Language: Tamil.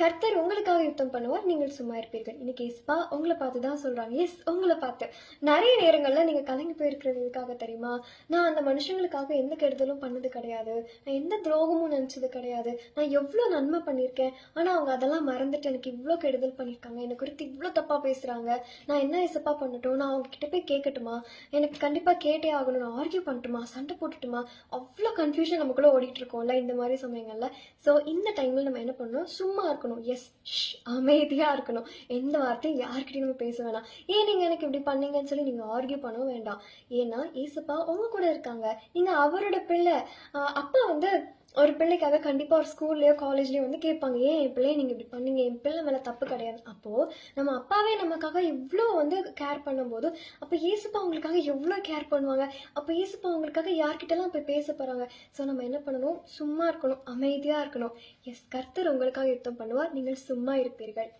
கர்த்தர் உங்களுக்காக யுத்தம் பண்ணுவார் நீங்கள் சும்மா இருப்பீர்கள். இன்னைக்கு எஸ்பா உங்களை பார்த்து தான் சொல்றாங்க. எஸ் உங்களை பார்த்து. நிறைய நேரங்கள்ல நீங்க கலங்கி போயிருக்கிறது எதுக்காக தெரியுமா? நான் அந்த மனுஷங்களுக்காக எந்த கெடுதலும் பண்ணது கிடையாது. நான் எந்த துரோகமும் நினைச்சது கிடையாது. நான் எவ்வளோ நன்மை பண்ணியிருக்கேன். ஆனா அவங்க அதெல்லாம் மறந்துட்டு எனக்கு இவ்வளோ கெடுதல் பண்ணியிருக்காங்க. என்னை குறித்து இவ்வளோ தப்பா பேசுறாங்க. நான் என்ன எசப்பா பண்ணட்டும்? நான் அவங்க கிட்ட போய் கேட்கட்டுமா? எனக்கு கண்டிப்பா கேட்டே ஆகணும். நான் ஆர்கியூ பண்ணட்டுமா? சண்டை போட்டுட்டுமா? அவ்வளோ கன்ஃபியூஷன் நமக்குள்ள ஓடிட்டு இருக்கோம்ல இந்த மாதிரி சமயங்கள்ல. ஸோ இந்த டைம்ல நம்ம என்ன பண்ணணும்? சும்மா இருக்கணும். எஸ் அமைதியா இருக்கணும். எந்த வார்த்தையும் யார்கிட்டயும் நம்ம பேச வேணாம். ஏன் நீங்க எனக்கு இப்படி பண்ணீங்கன்னு சொல்லி நீங்க ஆர்கியூ பண்ணவும் வேண்டாம். ஏன்னா ஏசப்பா உங்க கூட இருக்காங்க. நீங்க அவரோட பிள்ளை. அப்பா வந்து ஒரு பிள்ளைக்காக கண்டிப்பாக ஒரு ஸ்கூல்லையோ காலேஜ்லேயோ வந்து கேட்பாங்க. ஏன் என் பிள்ளைய நீங்கள் இப்படி பண்ணீங்க. என் பிள்ளை மேலே தப்பு கிடையாது. அப்போது நம்ம அப்பாவே நமக்காக இவ்வளோ வந்து கேர் பண்ணும்போது அப்போ ஏசுப்பா அவங்களுக்காக எவ்வளோ கேர் பண்ணுவாங்க? அப்போ ஏசுப்பா அவங்களுக்காக யார்கிட்டலாம் போய் பேச போகிறாங்க ஸோ நம்ம என்ன பண்ணணும்? சும்மா இருக்கணும். அமைதியாக இருக்கணும். எஸ் கர்த்தர் உங்களுக்காக யுத்தம் பண்ணுவார். நீங்கள் சும்மா இருப்பீர்கள்.